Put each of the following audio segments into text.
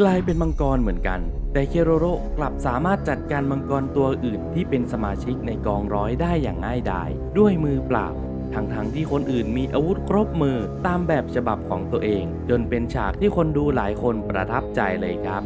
กลายเป็นมังกรเหมือนกัน แต่เคโรโรกลับสามารถจัดการมังกรตัวอื่นที่เป็นสมาชิกในกองร้อยได้อย่างง่ายดาย ด้วยมือเปล่าทั้งๆที่คนอื่นมีอาวุธครบมือตามแบบฉบับของตัวเอง จนเป็นฉากที่คนดูหลายคนประทับใจเลยครับ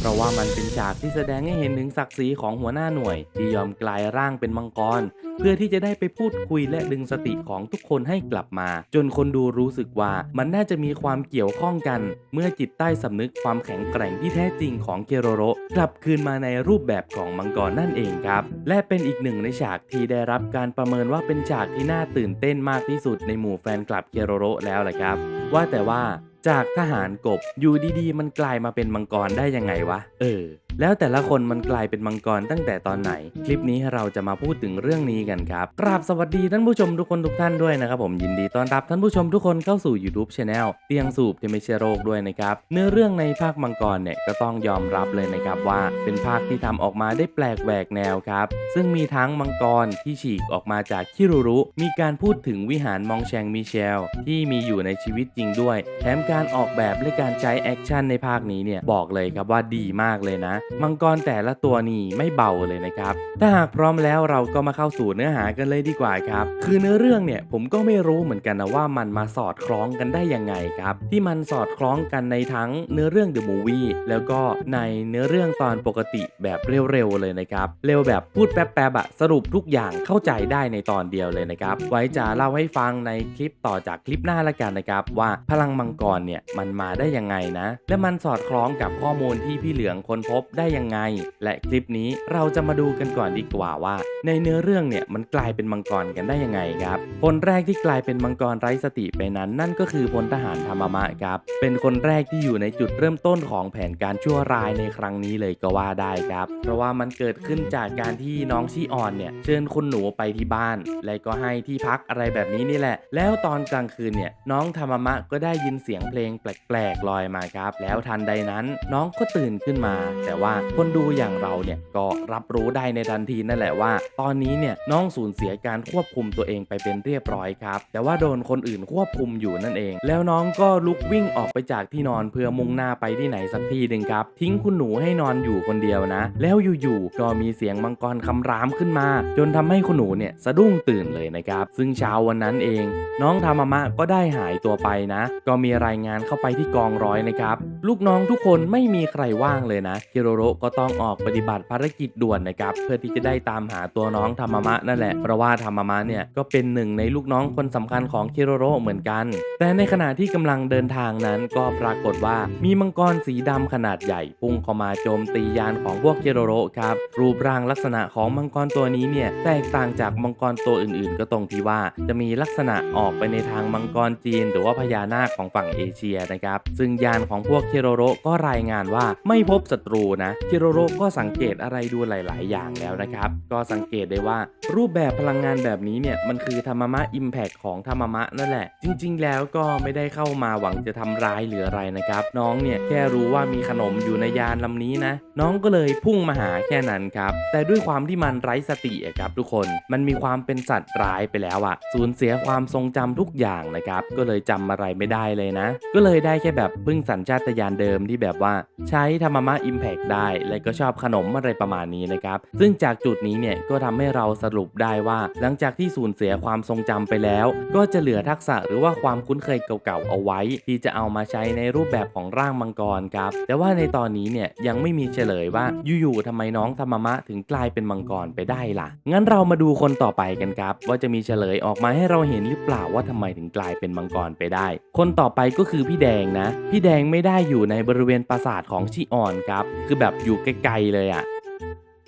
เพราะว่ามันเป็นฉากที่แสดงให้เห็นถึงศักดิ์ศรีของหัวหน้าหน่วย ที่ยอมกลายร่างเป็นมังกร เพื่อที่จะได้ไปพูดคุยและดึงสติของทุกคนให้กลับมา จนคนดูรู้สึกว่ามันน่าจะมีความเกี่ยวข้องกัน เมื่อจิตใต้สำนึกความแข็งแกร่งที่แท้จริงของเกโรโรกลับคืนมาในรูปแบบของมังกรนั่นเองครับและเป็นอีกหนึ่งในฉากที่ได้รับการประเมินว่าเป็นฉากที่น่าตื่นเต้นมากที่สุดในหมู่แฟนคลับเกโรโรแล้วแหละครับ ว่าแต่ว่า จากทหารกบอยู่ดีๆ มันกลายมาเป็นมังกรได้ยังไงวะ เออ แล้วแต่ละคนมันกลายเป็นมังกรตั้งแต่ตอนไหน คลิปนี้เราจะมาพูดถึงเรื่องนี้กันครับกราบสวัสดีท่านผู้ชมทุกคนทุกท่านด้วยนะครับผมยินดีต้อนรับท่านผู้ชมทุกคนเข้าสู่ YouTube Channel เตียงสูบที่ไม่ใช่โรคด้วยนะครับเนื้อเรื่องในภาคมังกรเนี่ยก็ต้องยอมรับเลยนะครับว่าเป็นภาคที่ทำออกมาได้แปลกแหวกแนวครับซึ่งมีทั้งมังกรที่ฉีกออกมาจากคิรุรุ มีการพูดถึงวิหารมองแชงมิเชล ที่มีอยู่ในชีวิตจริงด้วย แถมการออกแบบและการใช้แอคชั่นในภาคนี้เนี่ยบอกเลยครับว่าดีมากเลยนะมังกรแต่ละตัวนี่ไม่เบาเลยนะครับ ถ้าหากพร้อมแล้วเราก็มาเข้าสู่เนื้อหากันเลยดีกว่าครับ คือเนื้อเรื่องเนี่ยผมก็ไม่รู้เหมือนกันนะว่ามันมาสอดคล้องกันได้ยังไงครับ ที่มันสอดคล้องกันในทั้งเนื้อเรื่อง The Movie แล้วก็ในเนื้อเรื่องตอนปกติแบบเร็วๆเลยนะครับ เร็วแบบพูดแป๊บๆอะสรุปทุกอย่างเข้าใจได้ในตอนเดียวเลยนะครับ ไว้จะเล่าให้ฟังในคลิปต่อจากคลิปหน้าละกันนะครับ ว่าพลังมังกรเนี่ยมันมาได้ยังไงนะ และมันสอดคล้องกับข้อมูลที่พี่เหลืองค้นพบได้ยังไง และคลิปนี้เราจะมาดูกันก่อนดีกว่าว่า ในเนื้อเรื่องเนี่ยมันกลายเป็นมังกรกันได้ยังไงครับ คนแรกที่กลายเป็นมังกรไร้สติไปนั้น นั่นก็คือพลทหารธรรมะมะครับ เป็นคนแรกที่อยู่ในจุดเริ่มต้นของแผนการชั่วร้ายในครั้งนี้เลยก็ว่าได้ครับ เพราะว่ามันเกิดขึ้นจากการที่น้องชีออนเนี่ยเชิญคุณหนูไปที่บ้าน และก็ให้ที่พักอะไรแบบนี้นี่แหละ แล้วตอนกลางคืนเนี่ยน้องธรรมมะก็ได้ยินเสียงเพลงแปลกๆลอยมาครับ แล้วทันใดนั้นน้องก็ตื่นขึ้นมาแต่ว่าคนดูอย่างเราเนี่ยก็รับรู้ได้ในทันทีนั่นแหละว่า ตอนนี้เนี่ยน้องสูญเสียการควบคุมตัวเองไปเป็นเรียบร้อยครับ แต่ว่าโดนคนอื่นควบคุมอยู่นั่นเอง แล้วน้องก็ลุกวิ่งออกไปจากที่นอนเพื่อมุ่งหน้าไปที่ไหนสักที่หนึ่งครับ ทิ้งคุณหนูให้นอนอยู่คนเดียวนะ แล้วอยู่ๆก็มีเสียงมังกรคำรามขึ้นมา จนทำให้คุณหนูเนี่ยสะดุ้งตื่นเลยนะครับ ซึ่งเช้าวันนั้นเอง น้องธรรมะมะก็ได้หายตัวไปนะ ก็มีรายงานเข้าไปที่กองร้อยนะครับ ลูกน้องทุกคนไม่มีใครว่างเลยนะคิโรโรก็ต้องออกปฏิบัติภารกิจด่วนนะครับเพื่อที่จะได้ตามหาตัวน้องธรรมะมะนั่นแหละเพราะว่าธรรมะมะเนี่ยก็เป็นหนึ่งในลูกน้องคนสำคัญของคิโรโรเหมือนกัน แต่ในขณะที่กำลังเดินทางนั้นก็ปรากฏว่ามีมังกรสีดำขนาดใหญ่พุ่งเข้ามาโจมตียานของพวกคิโรโรครับรูปร่างลักษณะของมังกรตัวนี้เนี่ยแตกต่างจากมังกรตัวอื่น ๆ ก็ตรงที่ว่าจะมีลักษณะออกไปในทางมังกรจีน หรือว่าพญานาคของฝั่งเอเชียนะครับ ซึ่งยานของพวกคิโรโรก็รายงานว่าไม่พบศัตรูนะคิโรโรก็สังเกตอะไรดูหลาย ๆ อย่างแล้วนะครับ ก็สังเกตได้ว่ารูปแบบพลังงานแบบนี้เนี่ยมันคือธรรมะอิมแพคของธรรมะนั่นแหละ จริง ๆ แล้วก็ไม่ได้เข้ามาหวังจะทำร้ายหรืออะไรนะครับ น้องเนี่ยแค่รู้ว่ามีขนมอยู่ในยานลำนี้นะ น้องก็เลยพุ่งมาหาแค่นั้นครับแต่ด้วยความที่มันไร้สติครับทุกคนมันมีความเป็นสัตว์ร้ายไปแล้วอะสูญเสียความทรงจำทุกอย่างนะครับก็เลยจำอะไรไม่ได้เลยนะ ก็เลยได้แค่แบบพึ่งสัญชาตญาณเดิมที่แบบว่าใช้ธรรมะอิมแพคได้ และก็ชอบขนมอะไรประมาณนี้นะครับ ซึ่งจากจุดนี้เนี่ยก็ทำให้เราสรุปได้ว่า หลังจากที่สูญเสียความทรงจำไปแล้ว ก็จะเหลือทักษะหรือว่าความคุ้นเคยเก่าๆเอาไว้ ที่จะเอามาใช้ในรูปแบบของร่างมังกรครับ แต่ว่าในตอนนี้เนี่ยยังไม่มีเฉลยว่าอยู่ๆทำไมน้องธรรมะถึงกลายเป็นมังกรไปได้ล่ะ งั้นเรามาดูคนต่อไปกันครับ ว่าจะมีเฉลยออกมาให้เราเห็นหรือเปล่าว่าทำไมถึงกลายเป็นมังกรไปได้ คนต่อไปก็คือพี่แดงนะ พี่แดงไม่ได้อยู่ในบริเวณปราสาทของชิออนครับ คือแบบอยู่ไกลๆเลยอะ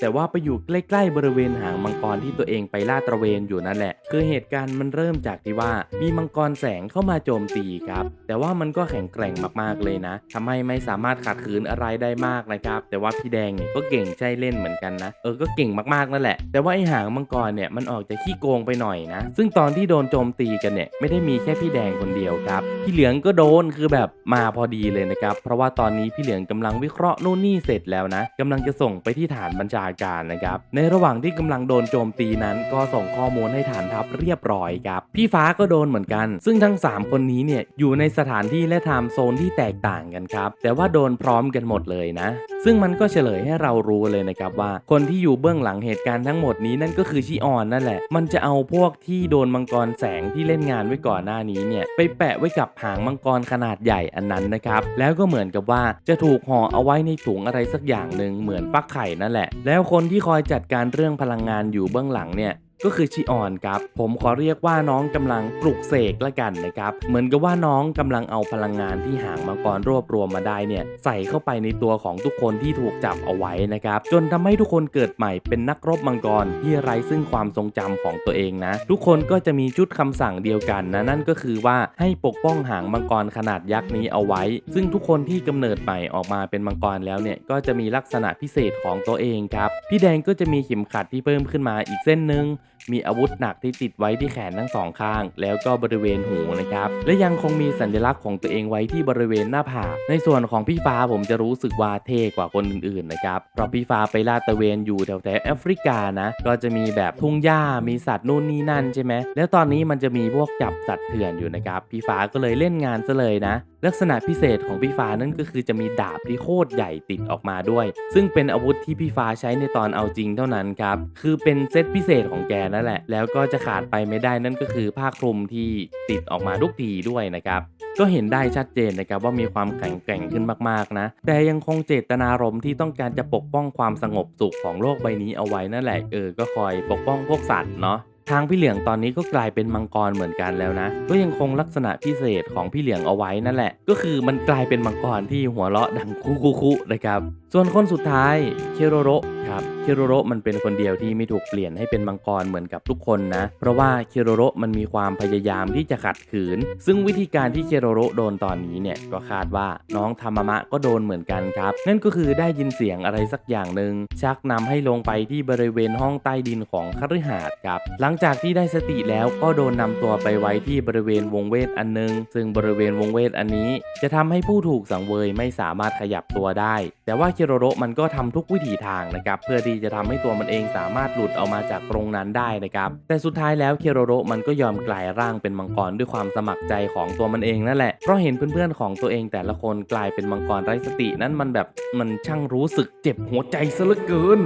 แต่ว่าไปอยู่ใกล้ๆบริเวณหางมังกรที่ตัวเองไปลาดตระเวนอยู่นั่นแหละ คือเหตุการณ์มันเริ่มจากที่ว่ามีมังกรแสงเข้ามาโจมตีครับ แต่ว่ามันก็แข็งแกร่งมากๆเลยนะทำให้ไม่สามารถขัดขืนอะไรได้มากนะครับ แต่ว่าพี่แดงเนี่ยก็เก่งใจเล่นเหมือนกันนะ เออ ก็เก่งมากๆนั่นแหละ แต่ว่าไอหางมังกรเนี่ยมันออกจะขี้โกงไปหน่อยนะ ซึ่งตอนที่โดนโจมตีกันเนี่ยไม่ได้มีแค่พี่แดงคนเดียวครับ พี่เหลืองก็โดนคือแบบมาพอดีเลยนะครับ เพราะว่าตอนนี้พี่เหลืองกำลังวิเคราะห์นู่นนี่เสร็จแล้วนะกำลังจะส่งไปที่ฐานบัญชาการนะครับ ในระหว่างที่กำลังโดนโจมตีนั้น ก็ส่งข้อมูลให้ฐานทัพเรียบร้อยครับ พี่ฟ้าก็โดนเหมือนกัน ซึ่งทั้ง 3 คนนี้เนี่ยอยู่ในสถานที่และไทม์โซนที่แตกต่างกันครับ แต่ว่าโดนพร้อมกันหมดเลยนะ ซึ่งมันก็เฉลยให้เรารู้เลยนะครับว่า คนที่อยู่เบื้องหลังเหตุการณ์ทั้งหมดนี้นั่นก็คือชิออนนั่นแหละ มันจะเอาพวกที่โดนมังกรแสงที่เล่นงานไว้ก่อนหน้านี้เนี่ยไปแปะไว้กับหางมังกรขนาดใหญ่อันนั้นนะครับ แล้วก็เหมือนกับว่าจะถูกห่อเอาไว้ในถุงอะไรสักอย่างหนึ่งเหมือนฟักไข่นั่นแหละ แล้วคนที่คอยจัดการเรื่องพลังงานอยู่เบื้องหลังเนี่ย ก็คือชิออนครับ ผมขอเรียกว่าน้องกำลังปลุกเสกละกันนะครับ เหมือนกับว่าน้องกำลังเอาพลังงานที่หางมังกรรวบรวมมาได้เนี่ยใส่เข้าไปในตัวของทุกคนที่ถูกจับเอาไว้นะครับ จนทำให้ทุกคนเกิดใหม่เป็นนักรบมังกรที่ไร้ซึ่งความทรงจำของตัวเองนะ ทุกคนก็จะมีชุดคำสั่งเดียวกันนะนั่นก็คือว่าให้ปกป้องหางมังกรขนาดยักษ์นี้เอาไว้ ซึ่งทุกคนที่กำเนิดใหม่ออกมาเป็นมังกรแล้วเนี่ยก็จะมีลักษณะพิเศษของตัวเองครับพี่แดงก็จะมีเข็มขัดที่เพิ่มขึ้นมาอีกเส้นหนึ่ง มีอาวุธหนักที่ติดไว้ที่แขนทั้งสองข้าง แล้วก็บริเวณหูนะครับ และยังคงมีสัญลักษณ์ของตัวเองไว้ที่บริเวณหน้าผากในส่วนของพี่ฟ้าผมจะรู้สึกว่าเท่กว่าคนอื่นๆนะครับเพราะพี่ฟ้าไปลาดตระเวนอยู่แถวแถวๆแอฟริกานะ ก็จะมีแบบทุ่งหญ้ามีสัตว์นู่นนี่นั่นใช่ไหมแล้วตอนนี้มันจะมีพวกจับสัตว์เถื่อนอยู่นะครับพี่ฟ้าก็เลยเล่นงานซะเลยนะ ลักษณะพิเศษของพี่ฟ้านั่นก็คือจะมีดาบที่โคตรใหญ่ติดออกมาด้วย ซึ่งเป็นอาวุธที่พี่ฟ้าใช้ในตอนเอาจริงเท่านั้นครับคือเป็นเซตพิเศษของแกนั่นแหละ แล้วก็จะขาดไปไม่ได้นั่นก็คือผ้าคลุมที่ติดออกมาทุกทีด้วยนะครับ ก็เห็นได้ชัดเจนนะครับว่ามีความแข็งแกร่งขึ้นมากๆนะ แต่ยังคงเจตนารมณ์ที่ต้องการจะปกป้องความสงบสุขของโลกใบนี้เอาไว้นั่นแหละเออก็คอยปกป้องพวกสัตว์เนาะ ทางพี่เหลียงตอนนี้ก็กลายเป็นมังกรเหมือนกันแล้วนะ ก็ยังคงลักษณะพิเศษของพี่เหลียงเอาไว้นั่นแหละ ก็คือมันกลายเป็นมังกรที่หัวเราะดังคุคุคุนะครับ ส่วนคนสุดท้ายเคโรโรครับเคโรโรมันเป็นคนเดียวที่ไม่ถูกเปลี่ยนให้เป็นมังกรเหมือนกับทุกคนนะ เพราะว่าเคโรโรมันมีความพยายามที่จะขัดขืน ซึ่งวิธีการที่เคโรโรโดนตอนนี้เนี่ยก็คาดว่าน้องธรรมะก็โดนเหมือนกันครับ นั่นก็คือได้ยินเสียงอะไรสักอย่างหนึ่งชักนำให้ลงไปที่บริเวณห้องใต้ดินของคฤหาสน์ครับหลังจากที่ได้สติแล้วก็โดนนำตัวไปไว้ที่บริเวณวงเวทอันหนึง ซึ่งบริเวณวงเวทอันนี้ จะทำให้ผู้ถูกสังเวยไม่สามารถขยับตัวได้ แต่ว่าเคโรโรมันก็ทำทุกวิถีทางนะครับเพื่อที่จะทำให้ตัวมันเองสามารถหลุดออกมาจากตรงนั้นได้นะครับแต่สุดท้ายแล้วเคโรโรมันก็ยอมกลายร่างเป็นมังกรด้วยความสมัครใจของตัวมันเองนั่นแหละเพราะเห็นเพื่อนๆของตัวเองแต่ละคนกลายเป็นมังกรไร้สตินั้นมันแบบมันช่างรู้สึกเจ็บหัวใจซะเหลือเกิน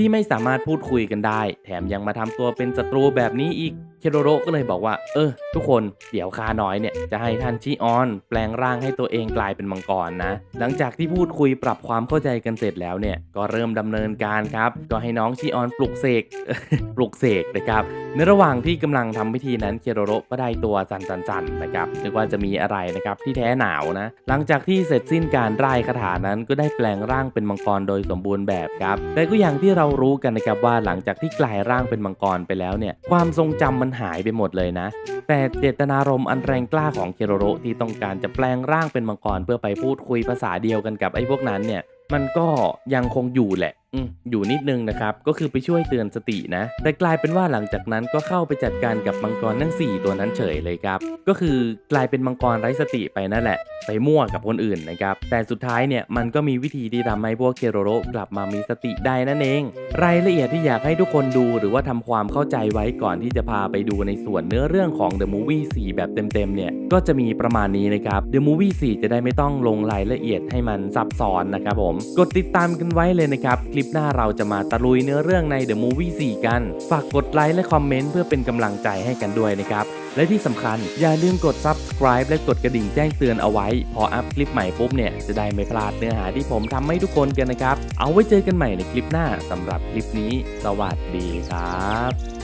ที่ไม่สามารถพูดคุยกันได้ แถมยังมาทำตัวเป็นศัตรูแบบนี้อีก เคโรโรก็เลยบอกว่า เออ ทุกคนเดี๋ยวคาน้อยเนี่ย จะให้ท่านชิออน แปลงร่างให้ตัวเองกลายเป็นมังกรนะ หลังจากที่พูดคุยปรับความเข้าใจกันเสร็จแล้วเนี่ย ก็เริ่มดำเนินการครับ ก็ให้น้องชิออนปลุกเสก ปลุกเสกนะครับ ในระหว่างที่กำลังทำพิธีนั้นเคโรโรก็ได้ตัวสั่นๆๆนนะครับนึกว่าจะมีอะไรนะครับที่แท้หนาวนะ หลังจากที่เสร็จสิ้นการร่ายคาถานั้นก็ได้แปลงร่างเป็นมังกรโดยสมบูรณ์แบบครับ แต่ก็อย่างที่เรารู้กันนะครับว่าหลังจากที่กลายร่างเป็นมังกรไปแล้วเนี่ย ความทรงจำมันหายไปหมดเลยนะ แต่เจตนารมณ์อันแรงกล้าของเคโรโรที่ต้องการจะแปลงร่างเป็นมังกรเพื่อไปพูดคุยภาษาเดียวกันกับไอ้พวกนั้นเนี่ยมันก็ยังคงอยู่แหละอยู่นิดนึงนะครับ ก็คือไปช่วยเตือนสตินะ แต่กลายเป็นว่าหลังจากนั้นก็เข้าไปจัดการกับมังกรทั้ง 4 ตัวนั้นเฉยเลยครับ ก็คือกลายเป็นมังกรไร้สติไปนั่นแหละ ไปมั่วกับคนอื่นนะครับ แต่สุดท้ายเนี่ยมันก็มีวิธีที่ทำให้พวกเคโรโรกลับมามีสติได้นั่นเอง รายละเอียดที่อยากให้ทุกคนดูหรือว่าทำความเข้าใจไว้ก่อนที่จะพาไปดูในส่วนเนื้อเรื่องของ The Movie 4 แบบเต็มๆเนี่ย ก็จะมีประมาณนี้นะครับ The Movie 4 จะได้ไม่ต้องลงรายละเอียดให้มันซับซ้อนนะครับผม กดติดตามกันไว้เลยนะครับลิปหน้าเราจะมาตะลุยเนื้อเรื่องใน The Movie 4 กัน ฝากกดไลค์และคอมเมนต์เพื่อเป็นกำลังใจให้กันด้วยนะครับ และที่สำคัญอย่าลืมกด subscribe และกดกระดิ่งแจ้งเตือนเอาไว้ พออัพคลิปใหม่ปุ๊บเนี่ยจะได้ไม่พลาดเนื้อหาที่ผมทำให้ทุกคนกันนะครับ เอาไว้เจอกันใหม่ในคลิปหน้าสำหรับคลิปนี้ สวัสดีครับ